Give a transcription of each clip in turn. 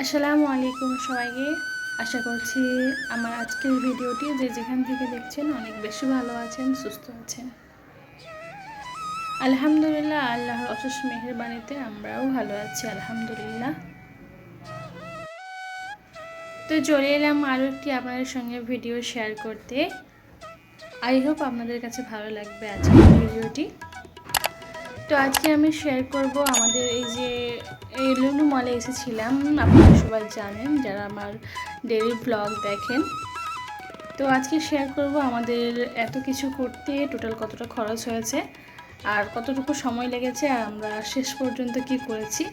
আসসালামু আলাইকুম সবাইকে। আশা করছি আমার আজকের ভিডিওটি যে যেখান থেকে দেখছেন অনেক বেশি ভালো আছেন, সুস্থ আছেন। আলহামদুলিল্লাহ, আল্লাহর অশেষ মেহেরবানিতে আমরাও ভালো আছি, আলহামদুলিল্লাহ। তো চলে এলাম আরও একটি আপনাদের সঙ্গে ভিডিও শেয়ার করতে। আই হোপ আপনাদের কাছে ভালো লাগবে আজকের ভিডিওটি। তো আজকে আমি শেয়ার করব আমাদের এই যে এই লুলু মলে এসেছিলাম। আপনারা সবাই জানেন, যারা আমার ডেলি ব্লগ দেখেন। তো আজকে শেয়ার করব আমাদের এত কিছু করতে টোটাল কতটা খরচ হয়েছে, আর কতটুকু সময় লেগেছে আর আমরা শেষ পর্যন্ত কি করেছি।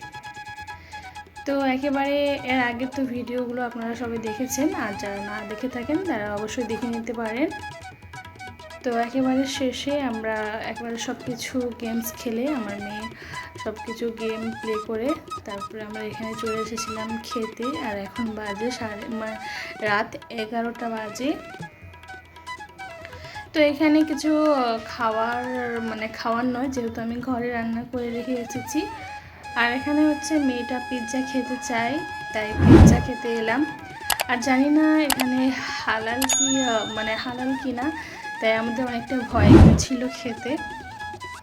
তো একেবারে এর আগের তো ভিডিওগুলো আপনারা সবাই দেখেছেন, আর যারা না দেখে থাকেন, তারা অবশ্যই দেখে নিতে পারেন। তো একেবারে শেষে আমরা একবারে সব কিছু গেমস খেলে আমার মেয়ে সব কিছু গেম প্লে করে তারপরে আমরা এখানে চলে এসেছিলাম খেতে আর এখন বাজে সাড়ে রাত এগারোটা বাজে। তো এখানে কিছু খাওয়ার মানে খাওয়ার নয়, যেহেতু আমি ঘরে রান্না করে রেখে এসেছি। আর এখানে হচ্ছে মেয়েটা পিৎজা খেতে চাই তাই পিৎজা খেতে এলাম। আর জানি না এখানে হালাল কি মানে হালাল কি না তাই আমাদের অনেকটা ভয় ছিল খেতে।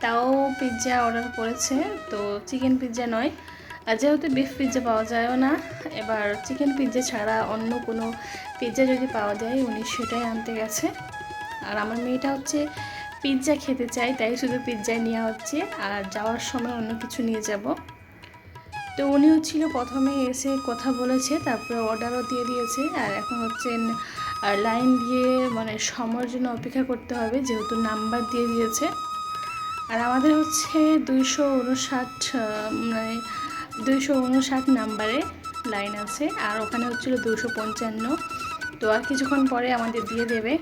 তাও পিৎজা অর্ডার করেছে, তো চিকেন পিৎজা নয়। আর যেহেতু বিফ পিৎজা পাওয়া যায়ও না, এবার চিকেন পিৎজা ছাড়া অন্য কোনো পিৎজা যদি পাওয়া যায়, উনি সেটাই আনতে গেছে। আর আমার মেয়েটা হচ্ছে পিৎজা খেতে চাই তাই শুধু পিৎজাই নেওয়া হচ্ছে। আর যাওয়ার সময় অন্য কিছু নিয়ে যাব। তো উনি হচ্ছিল প্রথমে এসে কথা বলেছে, তারপরে অর্ডারও দিয়ে দিয়েছে। আর এখন হচ্ছে আর লাইন দিয়ে মানে সময়ের জন্য অপেক্ষা করতে হবে, যেহেতু নাম্বার দিয়ে দিয়েছে। আর আমাদের হচ্ছে দুইশো উনষাট মানে দুইশো উনষাট নাম্বারে লাইন আছে, আর ওখানে হচ্ছিল দুশো পঞ্চান্ন। তো আর কিছুক্ষণ পরে আমাদের দিয়ে দেবে।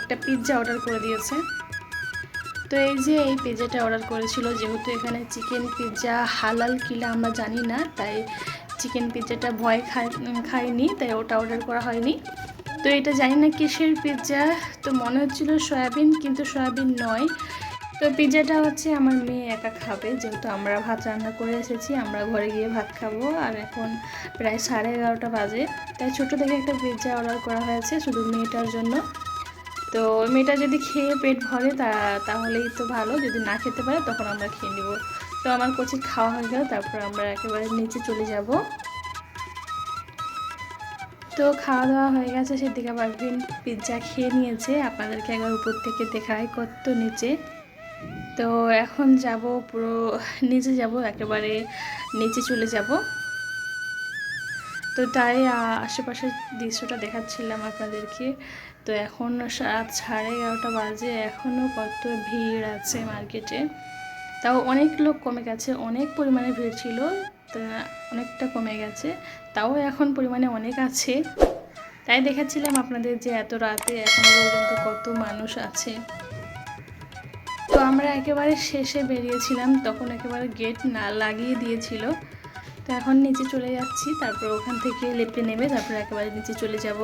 একটা পিৎজা অর্ডার করে দিয়েছে। তো এই যে এই পিৎজাটা অর্ডার করেছিল, যেহেতু এখানে চিকেন পিৎজা হালাল কিলা আমরা জানি না, তাই চিকেন পিৎজাটা ভয় খাই খাইনি তাই ওটা অর্ডার করা হয়নি। তো এটা জানি না কিসের পিৎজা তো মনে হচ্ছিল সয়াবিন, কিন্তু সয়াবিন নয়। তো পিৎজাটা হচ্ছে আমার মেয়ে একা খাবে, যেহেতু আমরা ভাত রান্না করে এসেছি, আমরা ঘরে গিয়ে ভাত খাব, আর এখন প্রায় সাড়ে এগারোটা বাজে। তাই ছোটো থেকে একটা পিৎজা অর্ডার করা হয়েছে শুধু মেয়েটার জন্য। তো মেয়েটা যদি খেয়ে পেট ভরে তা, তাহলেই তো ভালো, যদি না খেতে পারে তখন আমরা খেয়ে নেব। তো আমার কোচে খাওয়া হয়ে গেল, তারপর আমরা একেবারে নিচে চলে যাব। তো খাওয়া দাওয়া হয়ে গেছে, সেদিকে পারভিন পিৎজা খেয়ে নিয়েছে, আপনাদেরকে একবার উপর থেকে দেখায় কত নিচে। তো এখন যাব পুরো, নিচে যাব, একেবারে নিচে চলে যাব। তো তাই আশেপাশের দৃশ্যটা দেখাচ্ছিলাম আপনাদেরকে। তো এখন রাত সাড়ে এগারোটা বাজে এখনও কত ভিড় আছে মার্কেটে। তাও অনেক লোক কমে গেছে, অনেক পরিমাণে ভিড় ছিল, তা অনেকটা কমে গেছে, তাও এখন পরিমাণে অনেক আছে। তাই দেখাচ্ছিলাম আপনাদের যে এত রাতে এখন পর্যন্ত কত মানুষ আছে। তো আমরা একেবারে শেষে বেরিয়েছিলাম, তখন একেবারে গেট না লাগিয়ে দিয়েছিল। তো এখন নিচে চলে যাচ্ছি, তারপর ওখান থেকে লেপে নেবে তারপর একেবারে নিচে চলে যাব।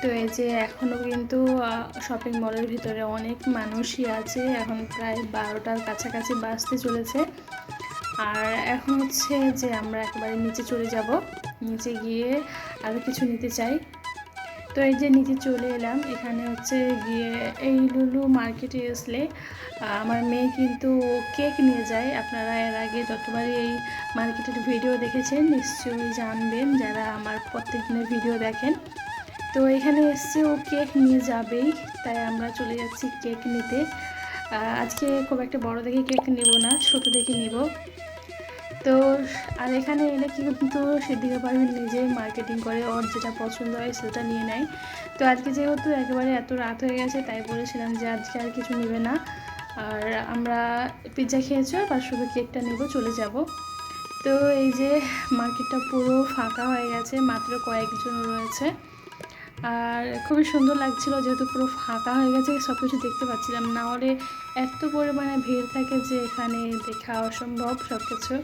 তো এই যে এখনও কিন্তু শপিং মলের ভিতরে অনেক মানুষই আছে। এখন প্রায় বারোটার কাছাকাছি বাসতে চলেছে। আর এখন হচ্ছে যে আমরা একেবারে নিচে চলে যাব। নিচে গিয়ে আরও কিছু নিতে চাই। তো এই যে নিচে চলে এলাম। এখানে হচ্ছে গিয়ে এই লুলু মার্কেটে আসলে আমার মেয়ে কিন্তু কেক নিয়ে যায়। আপনারা এর আগে যতবারই এই মার্কেটের ভিডিও দেখেছেন, নিশ্চয়ই জানবেন যারা আমার প্রত্যেক দিনের ভিডিও দেখেন। তো এখানে এসছে ও কেক নিয়ে যাবেই, তাই আমরা চলে যাচ্ছি কেক নিতে। আজকে খুব একটা বড় দেখে কেক নেব না, ছোট দেখে নেব। তো, আর এখানে এলে কিন্তু সিদ্দিকা পারভিন নিজেই মার্কেটিং করে, ওর যেটা পছন্দ হয় সেটা নিয়ে নেয়। তো আজকে যেহেতু একেবারে এত রাত হয়ে গেছে, তাই বলেছিলাম যে আজকে আর কিছু নেবে না। আর আমরা পিৎজা খেয়েছো, আর শুধু কেকটা নেব, চলে যাব। তো এই যে মার্কেটটা পুরো ফাঁকা হয়ে গেছে, মাত্র কয়েকজন রয়েছে। আর খুবই সুন্দর লাগছিল যেহেতু পুরো ফাঁকা হয়ে গেছে সব কিছু দেখতে পাচ্ছিলাম। না হলে এত পরিমাণে ভিড় থাকে যে এখানে দেখা অসম্ভব সব কিছু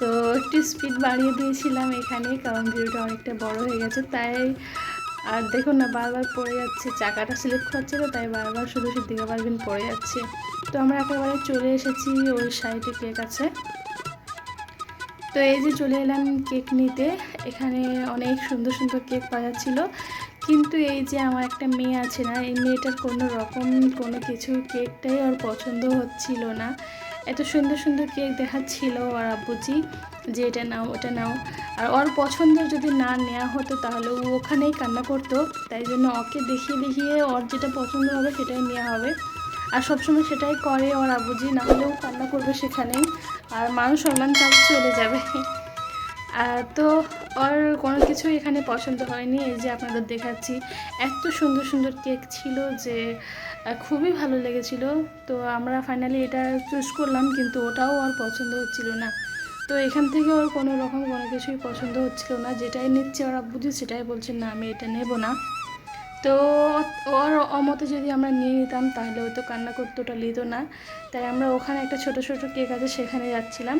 তো একটু স্পিড বাড়িয়ে দিয়েছিলাম এখানে, কারণ ভিডিওটা অনেকটা বড় হয়ে গেছে। তাই আর দেখুন না, বারবার পড়ে যাচ্ছে, চাকাটা সিলেক্ট খাচ্ছে তো, তাই বারবার শুধু সিদ্দিকা পারবেন পড়ে যাচ্ছে। তো আমরা একেবারে চলে এসেছি ওই সাইডে কেক আছে তো এই যে চলে এলাম কেক নিতে। এখানে অনেক সুন্দর সুন্দর কেক পাওয়া যাচ্ছিল। কিন্তু এই যে আমার একটা মেয়ে আছে না, এই মেয়েটার কোনো রকম কোনো কিছু কেকটাই ওর পছন্দ হচ্ছিল না। এত সুন্দর সুন্দর কেক দেখাচ্ছিল আর আব্বুজি, যে এটা নাও, ওটা নাও। আর ওর পছন্দ যদি না নেওয়া হতো তাহলে ও ওখানেই কান্না করতো। তাই জন্য ওকে দেখিয়ে দেখিয়ে ওর যেটা পছন্দ হবে সেটাই নেওয়া হবে। আর সবসময় সেটাই করে ওর আবুজি, না হলেও কান্না করবে সেখানেই। আর মানুষ সম্মান তার চলে যাবে। আর তো ওর কোনো কিছু এখানে পছন্দ হয়নি, এই যে আপনাদের দেখাচ্ছি। এত সুন্দর সুন্দর কেক ছিল যে খুবই ভালো লেগেছিল। তো আমরা ফাইনালি এটা চুজ করলাম, কিন্তু ওটাও ওর পছন্দ হচ্ছিল না। তো এখান থেকে ওর কোনো রকম কোনো কিছুই পছন্দ হচ্ছিল না। যেটাই নিচ্ছে ওরা বুঝি সেটাই বলছে, না, আমি এটা নেব না। তো ওর অমতে যদি আমরা নিয়ে নিতাম, তাহলে ও তো কান্না করতে ওটা নিত না। তাই আমরা ওখানে একটা ছোট ছোট কেক আছে, সেখানে যাচ্ছিলাম।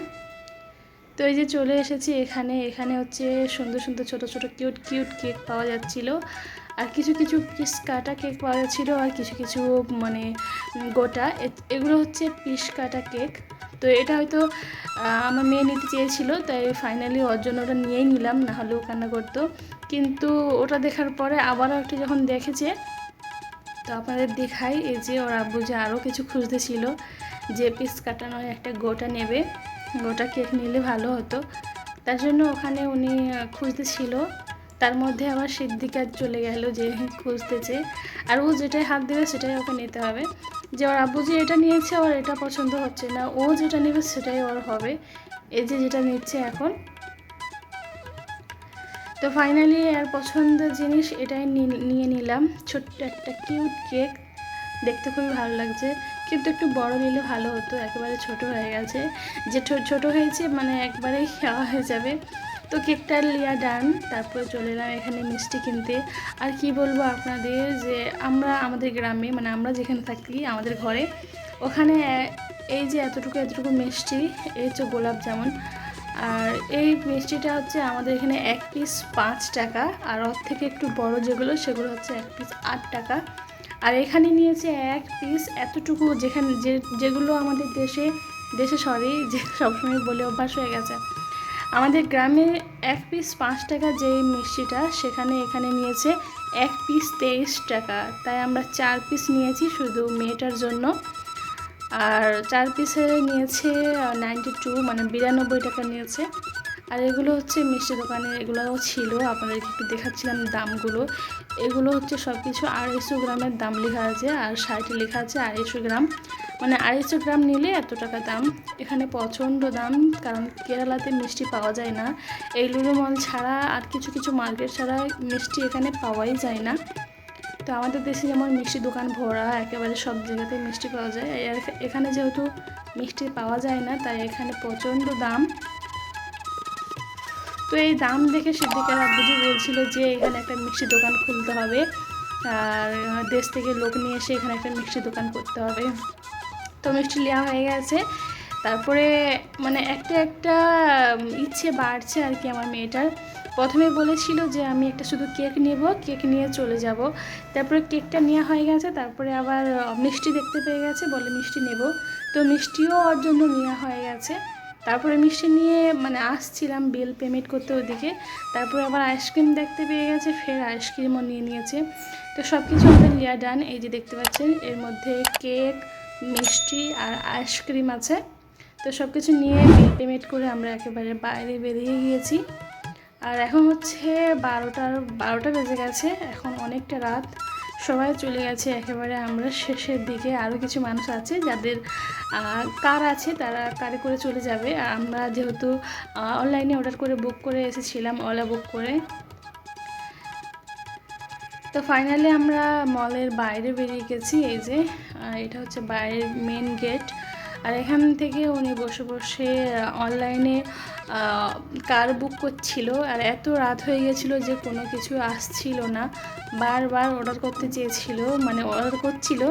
তো এই যে চলে এসেছি এখানে এখানে হচ্ছে সুন্দর সুন্দর ছোট ছোট কিউট কিউট কেক পাওয়া যাচ্ছিল। আর কিছু কিছু পিস কাটা কেক পাওয়া যাচ্ছিল আর কিছু কিছু মানে গোটা। এগুলো হচ্ছে পিস কাটা কেক। তো এটা হয়তো আমার মেয়ে নিতে চেয়েছিল, তাই ফাইনালি ওর জন্য ওটা নিয়েই নিলাম, না হলেও কান্না করতো। কিন্তু ওটা দেখার পরে আবারও একটু যখন দেখেছে তো আপনাদের দেখাই এই যে ওর আব্বু যে আরও কিছু খুঁজতেছিল যে পিস কাটানো একটা গোটা নেবে গোটা কেক নিলে ভালো হতো। তার জন্য ওখানে উনি আহ, খুঁজতেছিল তার মধ্যে আবার সিদ্ধিকার চলে গেল যে খুঁজতেছে। আর ও যেটাই হাত দেবে সেটাই ওকে নিতে হবে। যে ওর আব্বু যে এটা নিয়েছে ওর এটা পছন্দ হচ্ছে না ও যেটা নেবে সেটাই ওর হবে। এই যে যেটা নিচ্ছে এখন তো ফাইনালি আর পছন্দের জিনিস এটাই নিয়ে নিলাম। ছোট্ট একটা কিউট কেক দেখতে খুবই ভালো লাগছে। কিন্তু একটু বড় নিলে ভালো হতো, একেবারে ছোট হয়ে গেছে। যে ছোট হয়েছে মানে একবারেই খাওয়া হয়ে যাবে। তো কেকটা লিয়া ডান তারপরে চলে এলাম এখানে মিষ্টি কিনতে। আর কি বলব আপনাদের যে আমরা আমাদের গ্রামে মানে আমরা যেখানে থাকি, আমাদের ঘরে, ওখানে এই যে এতটুকু এতটুকু মিষ্টি, এই হচ্ছে গোলাপ জামুন। আর এই মিষ্টিটা হচ্ছে আমাদের এখানে এক পিস পাঁচ টাকা, আর ওর থেকে একটু বড় যেগুলো, সেগুলো হচ্ছে এক পিস আট টাকা। আর এখানে নিয়েছে এক পিস এতটুকু যেখানে যে, যেগুলো আমাদের দেশে দেশে সরি যে সবসময় বলে অভ্যাস হয়ে গেছে। আমাদের গ্রামে এক পিস পাঁচ টাকা যেই মিষ্টিটা, সেখানে এখানে নিয়েছে এক পিস তেইশ টাকা। তাই আমরা চার পিস নিয়েছি শুধু মেয়েটার জন্য। আর চার পিসে নিয়েছে নাইনটি টু মানে বিরানব্বই টাকা নিয়েছে। আর এগুলো হচ্ছে মিষ্টি দোকানে, এগুলোও ছিল, আপনাদেরকে একটু দেখাচ্ছিলাম দামগুলো। এগুলো হচ্ছে সব কিছু আড়াইশো গ্রামের দাম লেখা আছে, আর সাইডে লেখা আছে আড়াইশো গ্রাম। মানে আড়াইশো গ্রাম নিলে এত টাকা দাম। এখানে প্রচণ্ড দাম, কারণ কেরালাতে মিষ্টি পাওয়া যায় না। এই লুলু মল ছাড়া আর কিছু কিছু মার্কেট ছাড়া মিষ্টি এখানে পাওয়াই যায় না। তো আমাদের দেশে যেমন মিষ্টি দোকান ভরা, একেবারে সব জায়গাতে মিষ্টি পাওয়া যায়। আর এখানে যেহেতু মিষ্টি পাওয়া যায় না, তাই এখানে প্রচণ্ড দাম। তো এই দাম দেখে সিদ্দিকার আব্বুজি বলছিল যে, এখানে একটা মিষ্টি দোকান খুলতে হবে। আর দেশ থেকে লোক নিয়ে এসে এখানে একটা মিষ্টি দোকান করতে হবে। তো মিষ্টি নেওয়া হয়ে গেছে। তারপরে মানে একটা একটা ইচ্ছে বাড়ছে আর কি আমার মেয়েটার। প্রথমে বলেছিল যে আমি একটা শুধু কেক নেব, কেক নিয়ে চলে যাব। তারপরে কেকটা নেওয়া হয়ে গেছে, তারপরে আবার মিষ্টি দেখতে পেয়ে গেছে, বলে মিষ্টি নেব। তো মিষ্টিও ওর জন্য নেওয়া হয়ে গেছে। তারপরে মিষ্টি নিয়ে মানে আসছিলাম বিল পেমেন্ট করতে ওদিকে। তারপরে আবার আইসক্রিম দেখতে পেয়ে গেছে, ফের আইসক্রিমও নিয়ে নিয়েছে। তো সব কিছু আমাদের লিয়া ডান এই যে দেখতে পাচ্ছেন, এর মধ্যে কেক, মিষ্টি আর আইসক্রিম আছে। তো সব কিছু নিয়ে বিল পেমেন্ট করে আমরা একেবারে বাইরে বেরিয়ে গিয়েছি। আর এখন হচ্ছে বারোটার, বারোটা বেজে গেছে, এখন অনেকটা রাত। সবাই চলে গেছে, একেবারে আমরা শেষের দিকে। আরও কিছু মানুষ আছে যাদের কার আছে তারা কারে করে চলে যাবে। আর আমরা যেহেতু অনলাইনে অর্ডার করে বুক করে এসেছিলাম ওলা বুক করে। তো ফাইনালি আমরা মলের বাইরে বেরিয়ে গেছি, এই যে এটা হচ্ছে বাইরের মেন গেট আর এখান থেকে উনি বসে বসে অনলাইনে কার বুক করছিল। আর এত রাত হয়ে গেছিল যে কোনো কিছু আসছিল না। বারবার অর্ডার করতে চেয়েছিল মানে অর্ডার করছিল।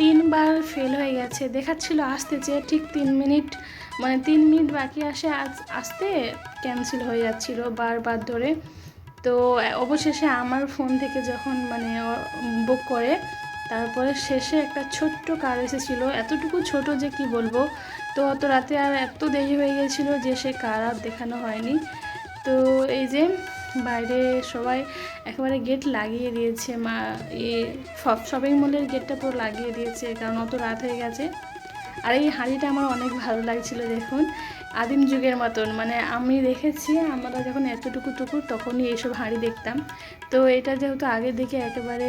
তিনবার ফেল হয়ে গেছে। দেখাচ্ছিল আসতে চেয়ে ঠিক তিন মিনিট মানে তিন মিনিট বাকি আসে, আজ আসতে ক্যান্সেল হয়ে যাচ্ছিল বারবার ধরে। তো অবশেষে আমার ফোন থেকে যখন মানে বুক করে তারপরে শেষে একটা ছোট্ট কার এসেছিল, এতটুকু ছোট যে কি বলব? তো অত রাতে আর এত দেরি হয়ে গেছিল যে সে কার আর দেখানো হয়নি। তো এই যে বাইরে সবাই একেবারে গেট লাগিয়ে দিয়েছে, মা, এ, সব শপিং মলের গেটটা পুরো লাগিয়ে দিয়েছে, কারণ অত রাত হয়ে গেছে। আর এই হাঁড়িটা আমার অনেক ভালো লাগছিল, দেখুন। আদিম যুগের মতন। মানে আমি দেখেছি, আমরা যখন এতটুকু টুকু, তখনই এইসব হাঁড়ি দেখতাম। তো এটা যেহেতু আগে দেখে একেবারে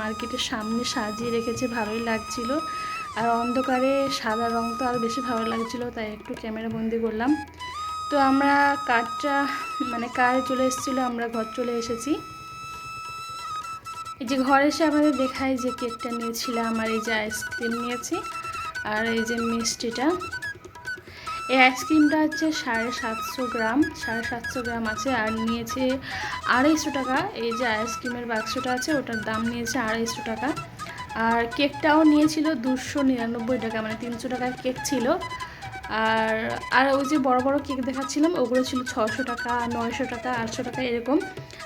মার্কেটের সামনে সাজিয়ে রেখেছে, ভালোই লাগছিল। আর অন্ধকারে সাদা রং তো আরও বেশি ভালো লাগছিল, তাই একটু ক্যামেরা বন্দি করলাম। তো আমরা কারটা মানে কার চলে এসেছিল, আমরা ঘর চলে এসেছি। এই যে ঘরে এসে আমাদের দেখায় যে কেকটা নিয়েছিলাম আর এই যে আইসক্রিম নিয়েছি, আর এই যে মিষ্টিটা। এই আইসক্রিমটা হচ্ছে সাড়ে সাতশো গ্রাম, সাড়ে সাতশো গ্রাম আছে আর নিয়েছে আড়াইশো টাকা। এই যে আইসক্রিমের বাক্সটা আছে, ওটার দাম নিয়েছে আড়াইশো টাকা। আর কেকটাও নিয়েছিল দুশো নিরানব্বই টাকা মানে তিনশো টাকার কেক ছিল। আর আর ওই যে বড় বড় কেক দেখাচ্ছিলাম, ওগুলো ছিল ছশো টাকা, নয়শো টাকা, আটশো টাকা এরকম।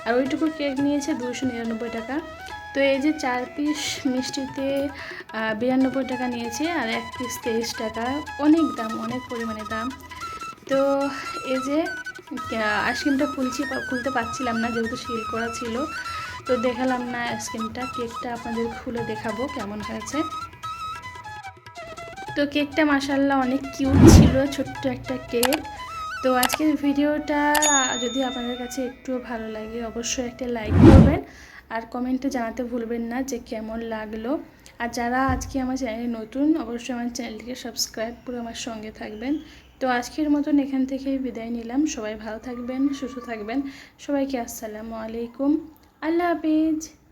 আর ওইটুকু কেক নিয়েছে দুশো নিরানব্বই টাকা। তো এই যে চার পিস মিষ্টিতে বিরানব্বই টাকা নিয়েছে আর এক পিস তেইশ টাকা। অনেক দাম, অনেক পরিমাণে দাম। তো এই যে আইসক্রিমটা খুলছি, খুলতে পারছিলাম না যেহেতু সিল করা ছিল। তো দেখালাম না আইসক্রিমটা কেকটা আপনাদের খুলে দেখাবো কেমন হয়েছে। তো কেকটা মাসাল্লাহ অনেক কিউট ছিল, ছোট্ট একটা কেক তো আজকের ভিডিওটা যদি আপনাদের কাছে একটুও ভালো লাগে, অবশ্যই একটা লাইক করবেন। আর কমেন্টে জানাতে ভুলবেন না যে কেমন লাগল। আর যারা আজকে আমার চ্যানেলে নতুন, অবশ্যই আমার চ্যানেলটিকে সাবস্ক্রাইব করে আমার সঙ্গে থাকবেন। তো আজকের মতন এখান থেকে বিদায় নিলাম। সবাই ভালো থাকবেন, সুস্থ থাকবেন। সবাইকে আসসালামু আলাইকুম। আল্লাহ হাফিজ।